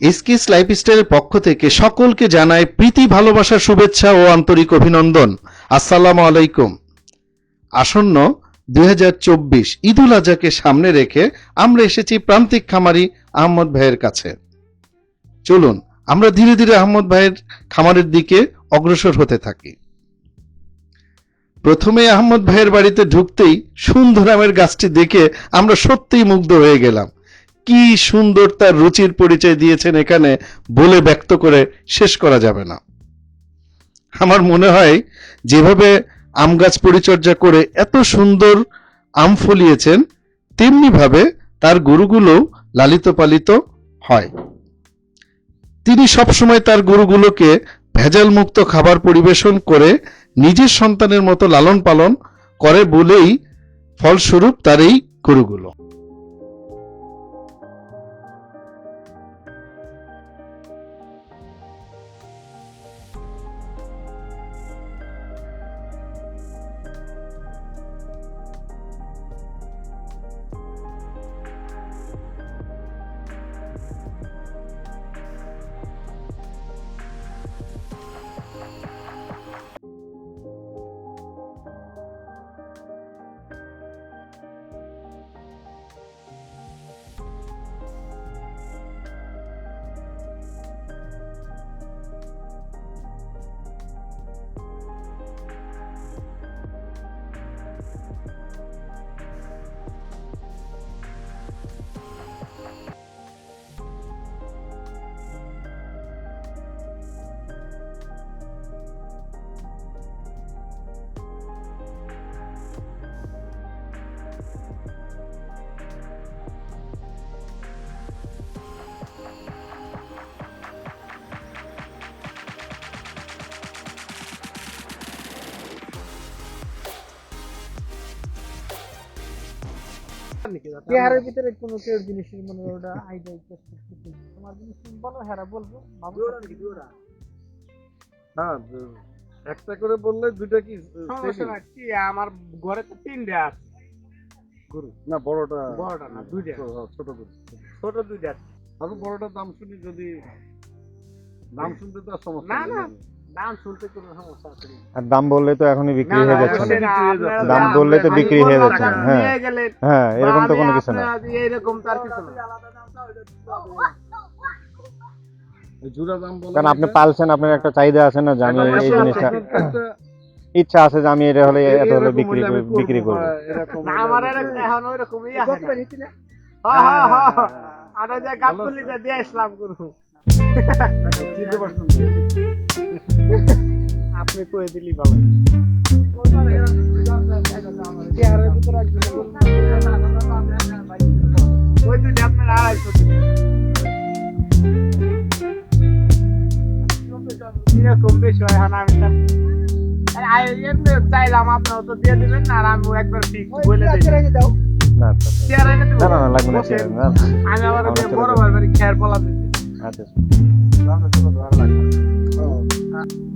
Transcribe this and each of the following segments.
এসকেস লাইফস্টাইলের পক্ষ থেকে সকলকে জানাই প্রীতি ভালোবাসার শুভেচ্ছা ও আন্তরিক অভিনন্দন। আসসালামু আলাইকুম। আসন্ন দুই ঈদ উল আজহাকে সামনে রেখে আমরা এসেছি প্রান্তিক খামারি আহমদ ভাইয়ের কাছে। চলুন, আমরা ধীরে ধীরে আহমদ ভাইয়ের খামারের দিকে অগ্রসর হতে থাকি। প্রথমে আহমদ ভাইয়ের বাড়িতে ঢুকতেই সুন্দর আমের গাছটি দেখে আমরা সত্যিই মুগ্ধ হয়ে গেলাম। কি সুন্দর তার রুচির পরিচয় দিয়েছেন এখানে বলে ব্যক্ত করে শেষ করা যাবে না। আমার মনে হয় যেভাবে আম গাছ পরিচর্যা করে এত সুন্দর আম ফলিয়েছেন তেমনি ভাবে তার গরুগুলো লালিত পালিত হয়। তিনি সবসময় তার গরুগুলোকে ভেজাল মুক্ত খাবার পরিবেশন করে নিজের সন্তানের মতো লালন পালন করে বলেই ফলস্বরূপ তার এই গরুগুলো। বিহারের ভিতরে কোনো কেউ জিনিসের মনে হয় ওটা আইডিয়া তোমার জিনিস বলো হ্যাঁ বলব হ্যাঁ একটা করে বললে দুইটা কি কি আমার ঘরে তো তিনটে আছে। গরু? না বড়টা। বড়টা না, দুইটা। ছোট, ছোট গরু। ছোট দুইটা আছে। আমি বড়টার দাম শুনি যদি দাম শুনতে তো আর সমস্যা না, না। দাম শুনতে কোনো সমস্যা আছে না। আর দাম বললে তো এখনই বিক্রি হয়ে যাচ্ছে দাম বললে তো বিক্রি হয়ে যাচ্ছে হ্যাঁ। হ্যাঁ এরকম তো কোনো কিছু না। এরকম তার কিছু না। এই জোড়া দাম বলে কারণ আপনি পালছেন আপনার একটা চাহিদা আছে না যে আমি এই জিনিসটা ইচ্ছা আছে যে আমি এটা হলে এত হলে বিক্রি করি- বিক্রি করব। আমার এখন ওইরকম ইয়ে হয়। হ্যাঁ, হ্যাঁ, হ্যাঁ। আর যে গাবতলিতে দিয়ে ইসলাম করব। আপনি কয়ে দিলি ভালো বিহারের ভিতরে একজন ওই দুইটা আপনার আড়াইশো এরকম বেশি হয় এখন আমি তো- চাইলাম আপনারা দিয়ে দিবেন না আর আমি একবার ঠিক বলে দিই। না আচ্ছা, আচ্ছা। না লাগবে না। না। আমি আবার বড়। ভাই খেয়ার পলা দিতে আচ্ছা は。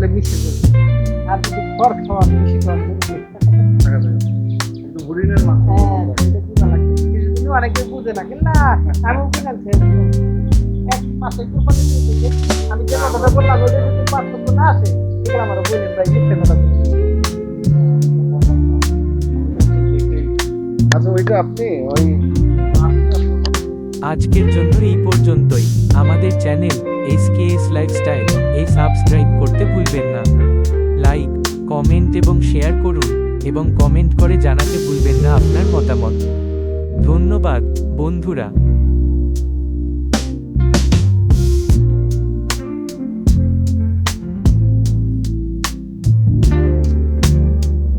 গোছগুলো মিশে যাবে। আর যদি খড় গরুর হরিণের মাংস হ্যাঁ অনেকে বুঝে না কিন্তু না এক কোরবানি আমি যে কথাটা বললাম ওইটা যদি পার্থক্য না আসে আমার বললেন ভাই মিথ্যে কথা আচ্ছা ওইটা আপনি ওই আজকের জন্য এই পর্যন্তই। আমাদের চ্যানেল এসকেএস লাইফস্টাইল এ সাবস্ক্রাইব করতে ভুলবেন না। লাইক কমেন্ট এবং শেয়ার করুন এবং কমেন্ট করে জানাতে ভুলবেন না আপনার মতামত। ধন্যবাদ, বন্ধুরা।